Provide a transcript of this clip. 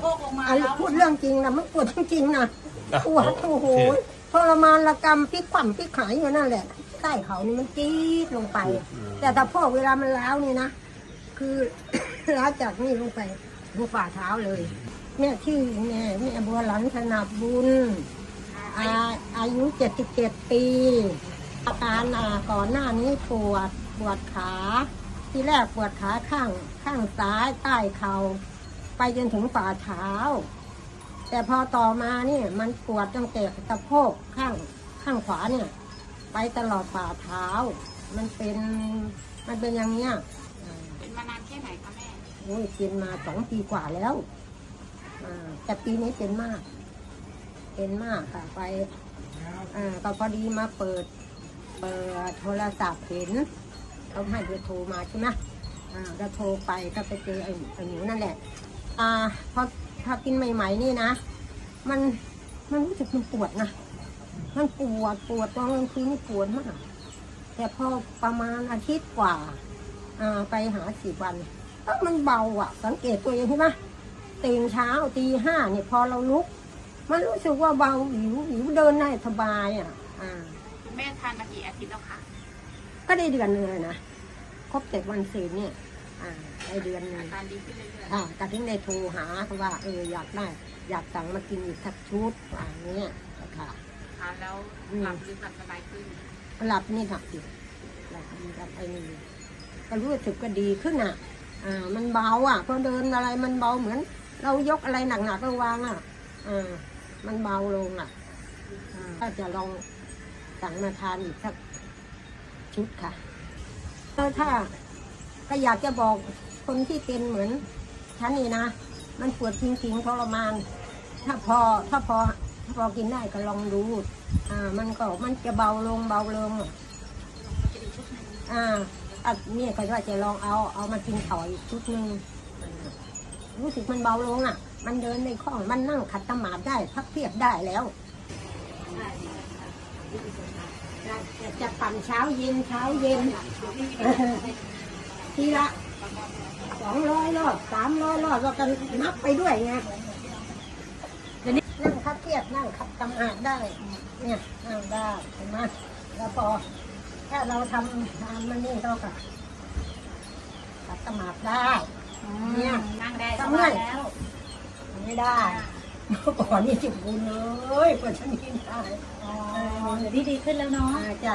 โพกลงมาอันแล้วพูดเรื่องจริงนะมันปวดจริงๆนะอะปวดโอ้โหโอเคทรมานระกรรมพลิกขวัญพลิกขายอยู่นั่นแหละใต้เขานี่มันจี๊ดลงไป แต่ถ้าพ่อเวลามันล้าวนี่นะคือล้าวจากนี่ลงไปดูฝ่าเท้าเลยเนี่ยชื่อแม่แม่บัวหลันธนาบุญอาอายุเจ็ดสิบเจ็ดปี อาการอ่าก่อนหน้านี้ปวดปวดขา ที่แรกปวดขาข้างข้างซ้ายใต้เข่า ไปจนถึงฝ่าเท้า แต่พอต่อมาเนี่ยมันปวดตั้งแต่สะโพกข้างข้างขวาเนี่ย ไปตลอดฝ่าเท้า มันเป็นมันเป็นอย่างเนี้ยเป็นมานานแค่ไหนคะแม่โอ้ยเป็นมาสองปีกว่าแล้วอ่าแต่ปีนี้เป็นมาก เป็นมากค่ะไปอ่าก็พอดีมาเปิด เปิดโทรศัพท์เห็นเขาให้เบอร์โทรมาใช่ไหมอ่าก็โทรไปก็ไปเจอไอ้ไอ้หนูนั่นแหละ อ่าพอถ้ากินใหม่ ๆ นี่นะ มันมันรู้สึกมันปวดนะ มันปวดปวดตอนกลางคืนนี่ปวดมาก แต่พอประมาณอาทิตย์กว่า อ่าไปหาสี่วันเอ้ามันเบาอะ สังเกตตัวเองใช่ไหมตื่นเช้าตีห้าเนี่ยพอเราลุก มันรู้สึกว่าเบาหวิวหวิวเดินได้สบายอะ อ่าคุณแม่ทานมากี่อาทิตย์แล้วคะ ก็ได้เดือนหนึงเลยนะ ครบเจ็ดวันศีลเนี่ย อ่าได้เดือนหนึอางการดีขึ้นเรื่อยอ่าก็ถึงได้โทรหาเขาว่าเอออยากได้อยากสั่งมากินอีกสักชุดอย่างเงี้ยค่ะ ๆทานแล้วอืมหลับหรือหลับสบายขึ้นหลับนี่หลับสิหลับดีหลับไอ้นี่ก็รู้สึกก็ดีขึ้นอะ อ่า มันเบาอะพอเดินอะไรมันเบาเหมือน เรายกอะไรหนักๆเราวางอะ อ่า มันเบาลงอะอ่าก็จะลองสั่งมาทานอีกสักชุดค่ะแล้วถ้า ก็อยากจะบอกคนที่เป็นเหมือนฉันนี่นะ มันปวดจริงๆทรมาน ถ้าพอถ้าพอถ้าพอกินได้ก็ลองดู อ่า มันก็มันจะเบาลงเบาลง อะอ่าอันนี้ก็ว่าจะลองเอาเอามากินต่ออีกชุดหนึ่งรู้สึกมันเบาลงอะ มันเดินในคล่อง มันนั่งขัดสมาธิได้ พักเพียบได้แล้วจะปั่นเช้าเย็นเช้าเย็น ทีละสองร้อยรอบสามร้อยรอบเรากันนับไปด้วยไงเดี๋ยวนี้นั่งคับเทียบนั่งขับตำอาดได้ เนี่ยนั่งได้เห็นไหมแล้วพอถ้าเราทำทำมันนี่เราก็ขับตำอาดได้ เนี่ย นั่งได้ทำไงแล้วไม่ได้เมื่อก่อนนี่จิบบุญเลยกว่าจะมีได้อ๋อเดี๋ยวนี้ดีขึ้นแล้วเนาะอาจ้ะ